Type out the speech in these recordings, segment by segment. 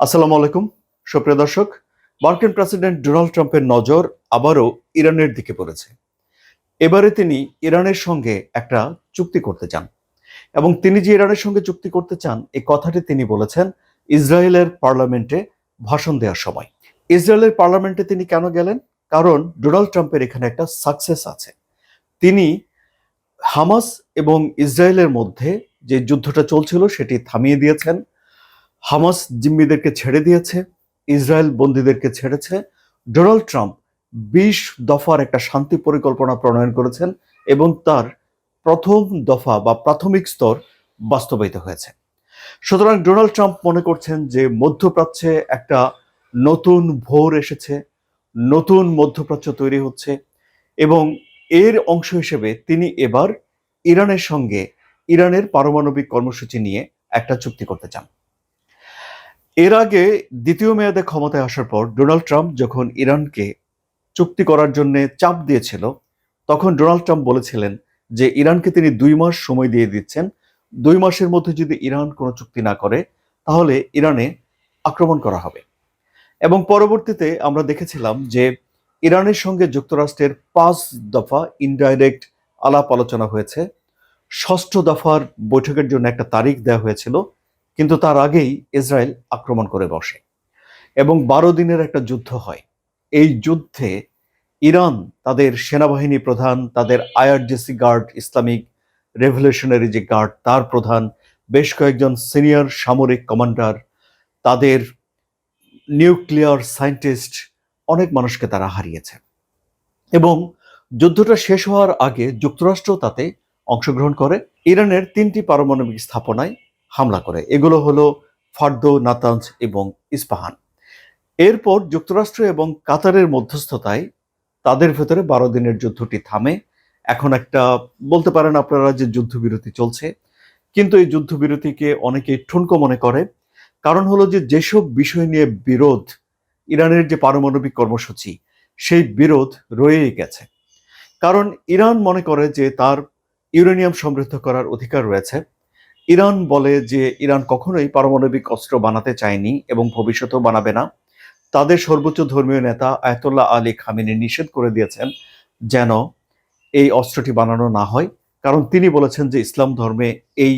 আসসালামু আলাইকুম, সুপ্রিয় দর্শক। মার্কিন প্রেসিডেন্ট ডোনাল্ড ট্রাম্পের নজর আবারও ইরানের দিকে পড়েছে। এবারে তিনি ইরানের সঙ্গে একটা চুক্তি করতে চান এবং তিনি যে ইরানের সঙ্গে চুক্তি করতে চান এই কথাটি তিনি বলেছেন ইসরায়েলের পার্লামেন্টে ভাষণ দেওয়ার সময়। ইসরায়েলের পার্লামেন্টে তিনি কেন গেলেন? কারণ ডোনাল্ড ট্রাম্পের এখানে একটা সাকসেস আছে। তিনি হামাস এবং ইসরায়েলের মধ্যে যে যুদ্ধটা চলছিল, সেটি থামিয়ে দিয়েছেন। হামাস জিম্মিদেরকে ছেড়ে দিয়েছে, ইসরায়েল বন্দীদেরকে ছেড়েছে। ডোনাল্ড ট্রাম্প বিশ দফার একটা শান্তি পরিকল্পনা প্রণয়ন করেছেন এবং তার প্রথম দফা বা প্রাথমিক স্তর বাস্তবায়িত হয়েছে। সুতরাং ডোনাল্ড ট্রাম্প মনে করছেন যে মধ্যপ্রাচ্যে একটা নতুন ভোর এসেছে, নতুন মধ্যপ্রাচ্য তৈরি হচ্ছে এবং এর অংশ হিসেবে তিনি এবার ইরানের সঙ্গে ইরানের পারমাণবিক কর্মসূচি নিয়ে একটা চুক্তি করতে চান। এর আগে দ্বিতীয় মেয়াদে ক্ষমতায় আসার পর ডোনাল্ড ট্রাম্প যখন ইরানকে চুক্তি করার জন্য চাপ দিয়েছিল, তখন ডোনাল্ড ট্রাম্প বলেছিলেন যে ইরানকে তিনি দুই মাস সময় দিয়ে দিচ্ছেন। দুই মাসের মধ্যে যদি ইরান কোনো চুক্তি না করে, তাহলে ইরানে আক্রমণ করা হবে। এবং পরবর্তীতে আমরা দেখেছিলাম যে ইরানের সঙ্গে যুক্তরাষ্ট্রের পাঁচ দফা ইনডাইরেক্ট আলাপ আলোচনা হয়েছে। ষষ্ঠ দফার বৈঠকের জন্য একটা তারিখ দেওয়া হয়েছিল। কিন্তু তার আগেই ইসরায়েল আক্রমণ করে বসে। এবং বারো দিনের একটা যুদ্ধ হয়। এই যুদ্ধে ইরান তাদের সেনাবাহিনী প্রধান, তাদের আইআরজিসি গার্ড, ইসলামিক রেভলিউশনারি যে গার্ড, তার প্রধান, বেশ কয়েকজন সিনিয়র সামরিক কমান্ডার, তাদের নিউক্লিয়ার সায়েন্টিস্ট, অনেক মানুষকে তারা হারিয়েছে। এবং যুদ্ধটা শেষ হওয়ার আগে যুক্তরাষ্ট্র তাতে অংশগ্রহণ করে। ইরানের তিনটি পারমাণবিক স্থাপনায় হামলা করে। এগুলো হলো ফার্দো, নাতাঞ্জ এবং ইস্পাহান। এরপর যুক্তরাষ্ট্র এবং কাতারের মধ্যস্থতায় তাদের ভেতরে বারো দিনের যুদ্ধটি থামে। এখন একটা, বলতে পারেন আপনারা যে যুদ্ধবিরতি চলছে। কিন্তু এই যুদ্ধবিরতিকে অনেকে ঠুনকো মনে করে। কারণ হলো যে যেসব বিষয় নিয়ে বিরোধ ইরানের যে পারমাণবিক কর্মসূচি, সেই বিরোধ রয়েই গেছে। কারণ ইরান মনে করে যে তার ইউরেনিয়াম সমৃদ্ধ করার অধিকার রয়েছে। ইরান বলে যে ইরান কখনোই পারমাণবিক অস্ত্র বানাতে চায়নি এবং ভবিষ্যতেও বানাবে না। তাদের সর্বোচ্চ ধর্মীয় নেতা আয়তুল্লাহ আলী খামিনি নিষেধ করে দিয়েছেন যেন এই অস্ত্রটি বানানো না হয়। কারণ তিনি বলেছেন যে ইসলাম ধর্মে এই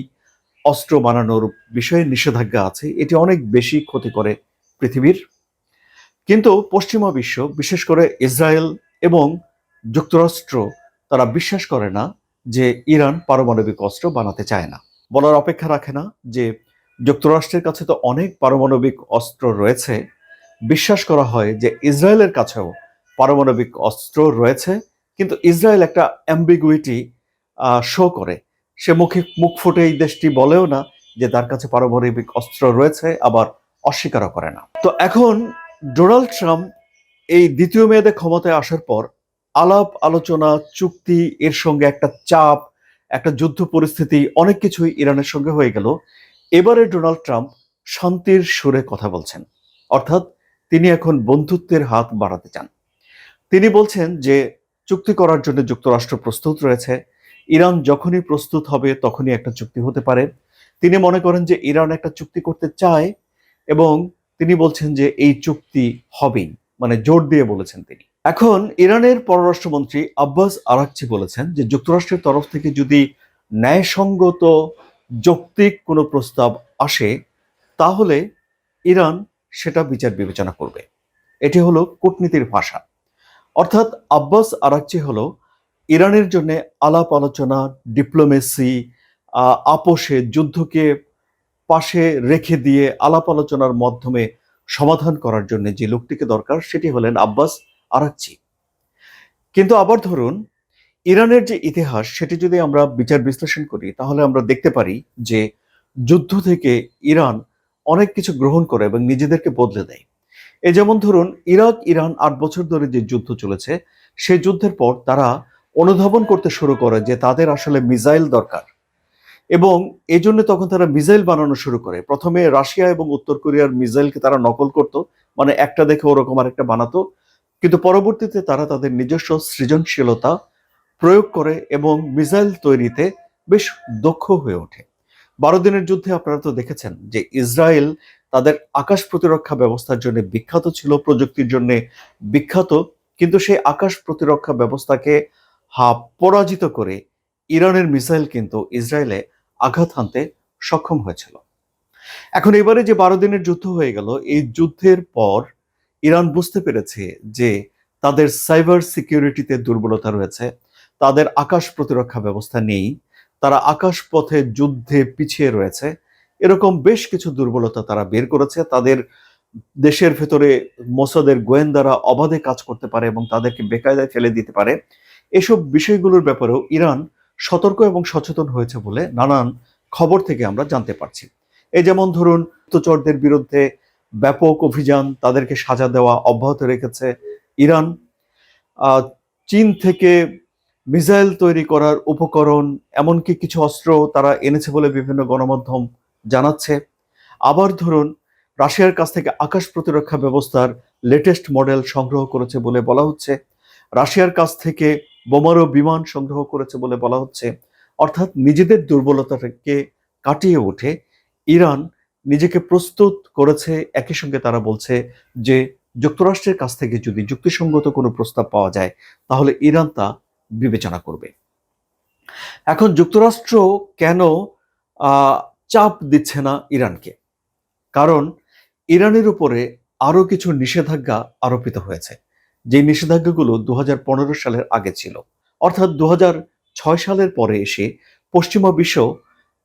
অস্ত্র বানানোর বিষয়ে নিষেধাজ্ঞা আছে। এটি অনেক বেশি ক্ষতি করে পৃথিবীর। কিন্তু পশ্চিমা বিশ্ব, বিশেষ করে ইসরায়েল এবং যুক্তরাষ্ট্র, তারা বিশ্বাস করে না যে ইরান পারমাণবিক অস্ত্র বানাতে চায় না। বলার অপেক্ষা রাখে না যে যুক্তরাষ্ট্রের কাছে তো অনেক পারমাণবিক অস্ত্র রয়েছে। বিশ্বাস করা হয় যে ইসরায়েলের কাছেও পারমাণবিক অস্ত্র রয়েছে, কিন্তু ইসরায়েল একটা অ্যাম্বিগুইটি শো করে। সে মুখে মুখ ফুটে এই দেশটি বলেও না যে তার কাছে পারমাণবিক অস্ত্র রয়েছে, আবার অস্বীকারও করে না। তো এখন ডোনাল্ড ট্রাম্প এই দ্বিতীয় মেয়াদে ক্ষমতায় আসার পর আলাপ, আলোচনা, চুক্তি, এর সঙ্গে একটা চাপ একটা যুদ্ধ পরিস্থিতি অনেক কিছুই ইরানের সঙ্গে হয়ে গেল। এবারে ডোনাল্ড ট্রাম্প শান্তির সুরে কথা বলছেন। অর্থাৎ তিনি এখন বন্ধুত্বের হাত বাড়াতে চান। তিনি বলছেন যে, চুক্তি করার জন্য যুক্তরাষ্ট্র প্রস্তুত রয়েছে। ইরান যখনই প্রস্তুত হবে তখনই একটা চুক্তি হতে পারে। তিনি মনে করেন যে, ইরান একটা চুক্তি করতে চায় এবং তিনি বলছেন যে, এই চুক্তি হবেই। মানে জোর দিয়ে বলেছেন তিনি। এখন ইরানের পররাষ্ট্রমন্ত্রী আব্বাস আরাকচি বলেছেন যে যুক্তরাষ্ট্রের তরফ থেকে যদি ন্যায়সঙ্গত যৌক্তিক কোনো প্রস্তাব আসে, তাহলে ইরান সেটা বিচার বিবেচনা করবে। এটি হলো কূটনীতির ভাষা। অর্থাৎ আব্বাস আরাকচি হলো ইরানের জন্য আলাপ আলোচনা, ডিপ্লোমেসি আপোষে, যুদ্ধকে পাশে রেখে দিয়ে আলাপ আলোচনার মাধ্যমে সমাধান করার জন্য যে লোকটিকে দরকার, সেটি হলেন আব্বাস আরাকচি কিন্তু আবার ধরুন, ইরানের যে ইতিহাস, সেটি যদি আমরা বিচার বিশ্লেষণ করি, তাহলে আমরা দেখতে পারি যে যুদ্ধ থেকে ইরান অনেক কিছু গ্রহণ করে এবং নিজেদেরকে বদলে দেয়। এ যেমন ধরুন, ইরাক, ইরান আট বছর ধরে যে যুদ্ধ চলেছে সেই যুদ্ধের পর তারা অনুধাবন করতে শুরু করে যে তাদের আসলে মিসাইল দরকার। এবং এই জন্য তখন তারা মিসাইল বানানো শুরু করে। প্রথমে রাশিয়া এবং উত্তর কোরিয়ার মিসাইলকে তারা নকল করত মানে একটা দেখে ওরকম আরেকটা বানাতো। কিন্তু পরবর্তীতে তারা তাদের নিজস্ব সৃজনশীলতা প্রয়োগ করে এবং মিসাইল তৈরিতে বেশ দক্ষ হয়ে ওঠে। বারো দিনের যুদ্ধে আপনারা তো দেখেছেন যে ইসরায়েল তাদের আকাশ প্রতিরক্ষা ব্যবস্থার জন্য বিখ্যাত ছিল, প্রযুক্তির জন্য বিখ্যাত, কিন্তু সেই আকাশ প্রতিরক্ষা ব্যবস্থাকে হা, পরাজিত করে ইরানের মিসাইল কিন্তু ইসরায়েলে আঘাত হানতে সক্ষম হয়েছিল। এখন এবারে যে বারো দিনের যুদ্ধ হয়ে গেল, এই যুদ্ধের পর ইরান বুঝতে পেরেছে যে তাদের সাইবার সিকিউরিটিতে দুর্বলতা রয়েছে, তাদের আকাশ প্রতিরক্ষা ব্যবস্থা নেই, তারা আকাশ পথে যুদ্ধে পিছিয়ে রয়েছে। এরকম বেশ কিছু দুর্বলতা তারা বের করেছে। তাদের দেশের ভেতরে মোসাদের গোয়েন্দারা অবাধে কাজ করতে পারে এবং তাদেরকে বেকায়দায় ফেলে দিতে পারে। এসব বিষয়গুলোর ব্যাপারেও ইরান সতর্ক এবং সচেতন হয়েছে বলে নানান খবর থেকে আমরা জানতে পারছি। এই যেমন ধরুন গুপ্তচরদের বিরুদ্ধে ব্যাপক অভিযান তাদেরকে সাজা দেওয়া অব্যাহত রেখেছে ইরান। চীন থেকে মিসাইল তৈরি করার উপকরণ, এমনকি কিছু অস্ত্র তারা এনেছে বলে বিভিন্ন গণমাধ্যম জানাচ্ছে। আবার ধরুন, রাশিয়ার কাছ থেকে আকাশ প্রতিরক্ষা ব্যবস্থার লেটেস্ট মডেল সংগ্রহ করেছে বলে বলা হচ্ছে। রাশিয়ার কাছ থেকে বোমারো বিমান সংগ্রহ করেছে বলে বলা হচ্ছে। অর্থাৎ নিজেদের দুর্বলতাকে কাটিয়ে উঠে ইরান। নিজেকে প্রস্তুত করেছে, একই সঙ্গে তারা বলছে যে, যুক্তরাষ্ট্রের কাছ থেকে যদি যুক্তিসঙ্গত কোনো প্রস্তাব পাওয়া যায়, তাহলে ইরান তা বিবেচনা করবে। এখন যুক্তরাষ্ট্র কেন চাপ দিচ্ছে না ইরানকে? কারণ ইরানের উপরে আরও কিছু নিষেধাজ্ঞা আরোপিত হয়েছে। যে নিষেধাজ্ঞাগুলো দু হাজার পনেরো সালের আগে ছিল, অর্থাৎ দু হাজার ছয় সালের পরে এসে পশ্চিমা বিশ্ব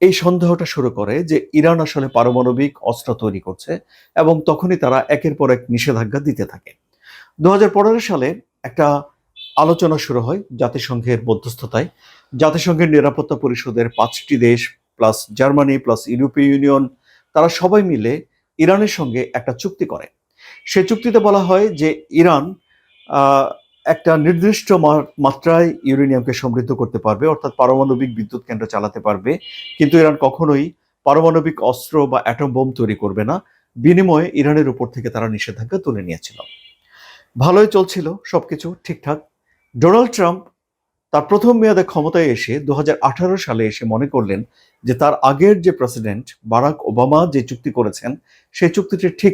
এই সন্দেহটা শুরু করে যে ইরান আসলে পারমাণবিক অস্ত্র তৈরি করছে এবং তখনই তারা একের পর এক নিষেধাজ্ঞা দিতে থাকে। দু হাজার পনেরো সালে একটা আলোচনা শুরু হয় জাতিসংঘের মধ্যস্থতায়। জাতিসংঘের নিরাপত্তা পরিষদের পাঁচটি দেশ প্লাস জার্মানি প্লাস ইউরোপীয় ইউনিয়ন, তারা সবাই মিলে ইরানের সঙ্গে একটা চুক্তি করে। সেই চুক্তিতে বলা হয় যে ইরান একটা নির্দিষ্ট মাত্রায় ইউরেনিয়ামকে সমৃদ্ধ করতে পারবে, অর্থাৎ পারমাণবিক বিদ্যুৎ কেন্দ্র চালাতে পারবে। কিন্তু ইরান কখনোই পারমাণবিক অস্ত্র বা অ্যাটম বোম তৈরি করবে না। বিনিময়ে ইরানের উপর থেকে তারা নিষেধাজ্ঞা তুলে নিয়েছিল। ভালোই চলছিল সবকিছু ঠিকঠাক। ডোনাল্ড ট্রাম্প তার প্রথম মেয়াদে ক্ষমতায় এসে দু হাজার আঠারো সালে এসে মনে করলেন যে তার আগের যে প্রেসিডেন্ট বারাক ওবামা যে চুক্তি করেছেন, সেই চুক্তিটি ঠিক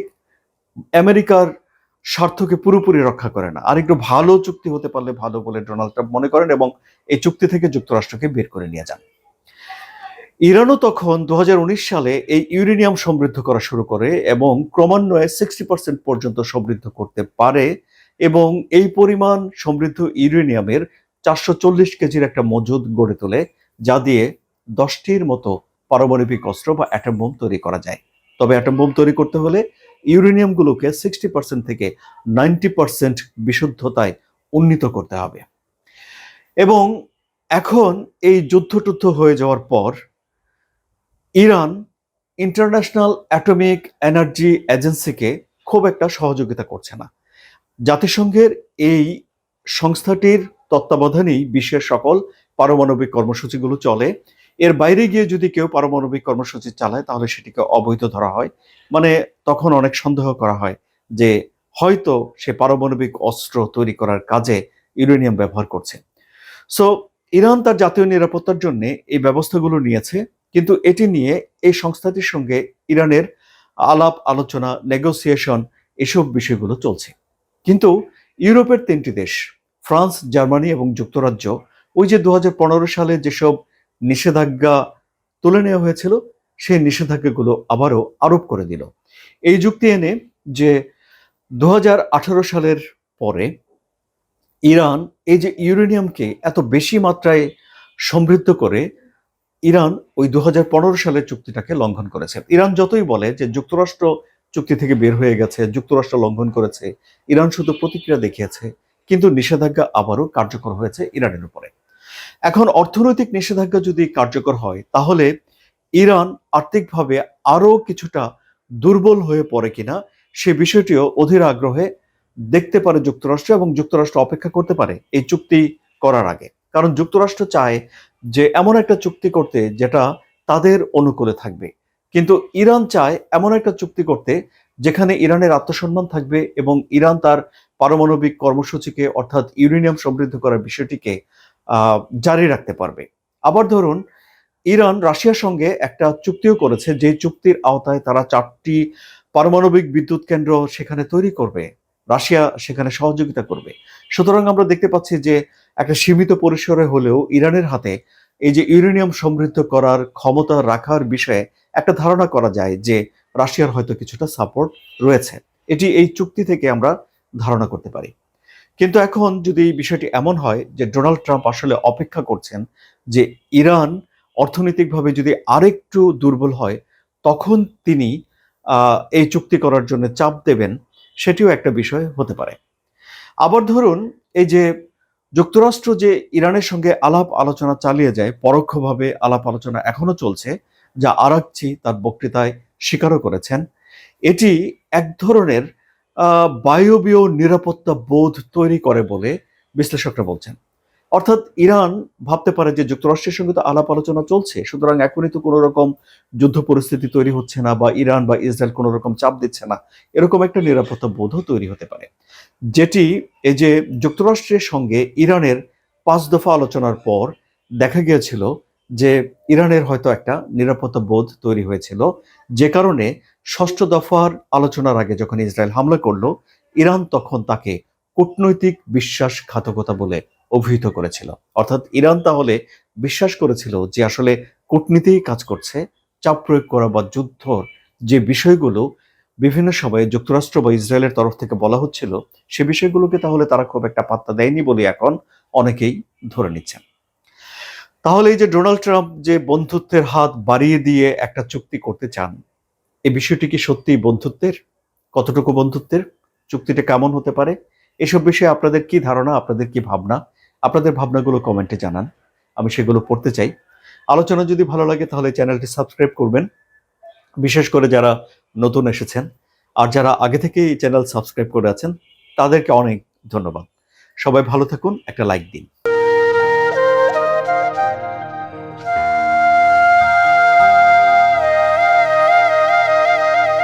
আমেরিকার স্বার্থকে পুরোপুরি রক্ষা করে না। আর একটু ভালো চুক্তি হতে পারলে ভালো বলে ডোনাল্ড ট্রাম্প মনে করেন এবং এই চুক্তি থেকে যুক্তরাষ্ট্রকে বের করে নিয়ে যান। ইরানও তখন দুহাজার উনিশ সালে এই ইউরেনিয়াম সমৃদ্ধ করা শুরু করে এবং ক্রমান্বয়ে সিক্সটি পার্সেন্ট পর্যন্ত সমৃদ্ধ করতে পারে এবং এই পরিমাণ সমৃদ্ধ ইউরেনিয়ামের চারশো চল্লিশ কেজির একটা মজুদ গড়ে তোলে, যা দিয়ে দশটির মতো পারমাণবিক অস্ত্র বা অ্যাটম বোম তৈরি করা যায়। তবে অ্যাটম বোম তৈরি করতে হলে ইউরেনিয়ামগুলোকে সিক্সটি পার্সেন্ট থেকে নাইনটি পার্সেন্ট বিশুদ্ধতায় উন্নীত করতে হবে। এবং এখন এই যুদ্ধ টুদ্ধ হয়ে যাওয়ার পর ইরান ইন্টারন্যাশনাল অ্যাটমিক এনার্জি এজেন্সিকে খুব একটা সহযোগিতা করছে না। জাতিসংঘের এই সংস্থাটির তত্ত্বাবধানেই বিশ্বের সকল পারমাণবিক কর্মসূচিগুলো চলে। এর বাইরে গিয়ে যদি কেউ পারমাণবিক কর্মসূচি চালায়, তাহলে সেটিকে অবৈধ ধরা হয়। মানে তখন অনেক সন্দেহ করা হয় যে হয়তো সে পারমাণবিক অস্ত্র তৈরি করার কাজে ইউরেনিয়াম ব্যবহার করছে। সো ইরান তার জাতীয় নিরাপত্তার জন্য এই ব্যবস্থাগুলো নিয়েছে, কিন্তু এটি নিয়ে এই সংস্থাটির সঙ্গে ইরানের আলাপ, আলোচনা নেগোসিয়েশন এসব বিষয়গুলো চলছে। কিন্তু ইউরোপের তিনটি দেশ, ফ্রান্স, জার্মানি এবং যুক্তরাজ্য, ওই যে দু হাজার পনেরো সালে যেসব নিষেধাজ্ঞা তুলে নেওয়া হয়েছিল, সেই নিষেধাজ্ঞাগুলো আবারও আরোপ করে দিল। এই যুক্তি এনে যে দু হাজার আঠারো সালের পরে ইরান এই যে ইউরেনিয়ামকে এত বেশি মাত্রায় সমৃদ্ধ করে, ইরান ওই দু হাজার পনেরো সালের চুক্তিটাকে লঙ্ঘন করেছে। ইরান যতই বলে যে যুক্তরাষ্ট্র চুক্তি থেকে বের হয়ে গেছে, যুক্তরাষ্ট্র লঙ্ঘন করেছে, ইরান শুধু প্রতিক্রিয়া দেখিয়েছে, কিন্তু নিষেধাজ্ঞা আবারও কার্যকর হয়েছে ইরানের উপরে। এখন অর্থনৈতিক নিষেধাজ্ঞা যদি কার্যকর হয়, তাহলে ইরান আর্থিকভাবে আরও কিছুটা দুর্বল হয়ে পড়ে কিনা, সে বিষয়টিও অধীর আগ্রহে দেখতে পারে যুক্তরাষ্ট্র এবং যুক্তরাষ্ট্র অপেক্ষা করতে পারে এই চুক্তি করার আগে। কারণ যুক্তরাষ্ট্র চায় যে এমন একটা চুক্তি করতে যেটা তাদের অনুকূলে থাকবে। কিন্তু ইরান চায় এমন একটা চুক্তি করতে যেখানে ইরানের আত্মসম্মান থাকবে এবং ইরান তার পারমাণবিক কর্মসূচিকে অর্থাৎ ইউরেনিয়াম সমৃদ্ধ করার বিষয়টিকে জারি রাখতে পারবে। আবার ধরুন, ইরান রাশিয়ার সঙ্গে একটা চুক্তিও করেছে, যে চুক্তির আওতায় তারা চারটি পারমাণবিক বিদ্যুৎ কেন্দ্র সেখানে তৈরি করবে, রাশিয়া সেখানে সহযোগিতা করবে। সুতরাং আমরা দেখতে পাচ্ছি যে একটা সীমিত পরিসরে হলেও ইরানের হাতে এই যে ইউরেনিয়াম সমৃদ্ধ করার ক্ষমতা রাখার বিষয়ে একটা ধারণা করা যায় যে রাশিয়ার হয়তো কিছুটা সাপোর্ট রয়েছে। এটি এই চুক্তি থেকে আমরা ধারণা করতে পারি। কিন্তু এখন যদি বিষয়টি এমন হয় যে ডোনাল্ড ট্রাম্প আসলে অপেক্ষা করছেন যে ইরান অর্থনৈতিকভাবে যদি আরেকটু দুর্বল হয়, তখন তিনি এই চুক্তি করার জন্য চাপ দেবেন, সেটিও একটা বিষয় হতে পারে। আবার ধরুন, এই যে যুক্তরাষ্ট্র যে ইরানের সঙ্গে আলাপ আলোচনা চালিয়ে যায়, পরোক্ষভাবে আলাপ আলোচনা এখনও চলছে, যা আরাকচি তার বক্তৃতায় স্বীকারও করেছেন, এটি এক ধরনের বায়বীয় নিরাপত্তা বোধ তৈরি করে বলে বিশ্লেষকরা বলছেন। অর্থাৎ ইরান ভাবতে পারে যে যুক্তরাষ্ট্রের সঙ্গে তো আলাপ আলোচনা চলছে, সুতরাং এখনই তো কোনো রকম যুদ্ধ পরিস্থিতি তৈরি হচ্ছে না বা ইরান বা ইসরায়েল কোনো রকম চাপ দিচ্ছে না। এরকম একটা নিরাপত্তা বোধও তৈরি হতে পারে। যেটি এই যে যুক্তরাষ্ট্রের সঙ্গে ইরানের পাঁচ দফা আলোচনার পর দেখা গিয়েছিল যে ইরানের হয়তো একটা নিরাপত্তা বোধ তৈরি হয়েছিল। যে কারণে ষষ্ঠ দফার আলোচনার আগে যখন ইসরায়েল হামলা করল, ইরান তখন তাকে কূটনৈতিক বিশ্বাসঘাতকতা বলে অভিহিত করেছিল। অর্থাৎ ইরান তাহলে বিশ্বাস করেছিল যে আসলে কূটনীতি কাজ করছে, চাপ প্রয়োগ করা বা যুদ্ধর যে বিষয়গুলো বিভিন্ন সময়ে যুক্তরাষ্ট্র বা ইসরায়েলের তরফ থেকে বলা হচ্ছিল, সে বিষয়গুলোকে তাহলে তারা খুব একটা পাত্তা দেয়নি বলে এখন অনেকেই ধরে নিচ্ছেন। তাহলে এই যে ডোনাল্ড ট্রাম্প যে বন্ধুত্বের হাত বাড়িয়ে দিয়ে একটা চুক্তি করতে চান, এই বিষয়টি কি সত্যি বন্ধুত্বের? কতটুকু বন্ধুত্বের? চুক্তিটা কেমন হতে পারে? এসব বিষয়ে আপনাদের কি ধারণা, আপনাদের কি ভাবনা? আপনাদের ভাবনাগুলো কমেন্টে জানান। আমি সেগুলো পড়তে চাই। আলোচনা যদি ভালো লাগে তাহলে চ্যানেলটি সাবস্ক্রাইব করবেন। বিশেষ করে যারা নতুন এসেছেন আর যারা আগে থেকে এই চ্যানেল সাবস্ক্রাইব করে আছেন, তাদেরকে অনেক ধন্যবাদ। সবাই ভালো থাকুন, একটা লাইক দিন।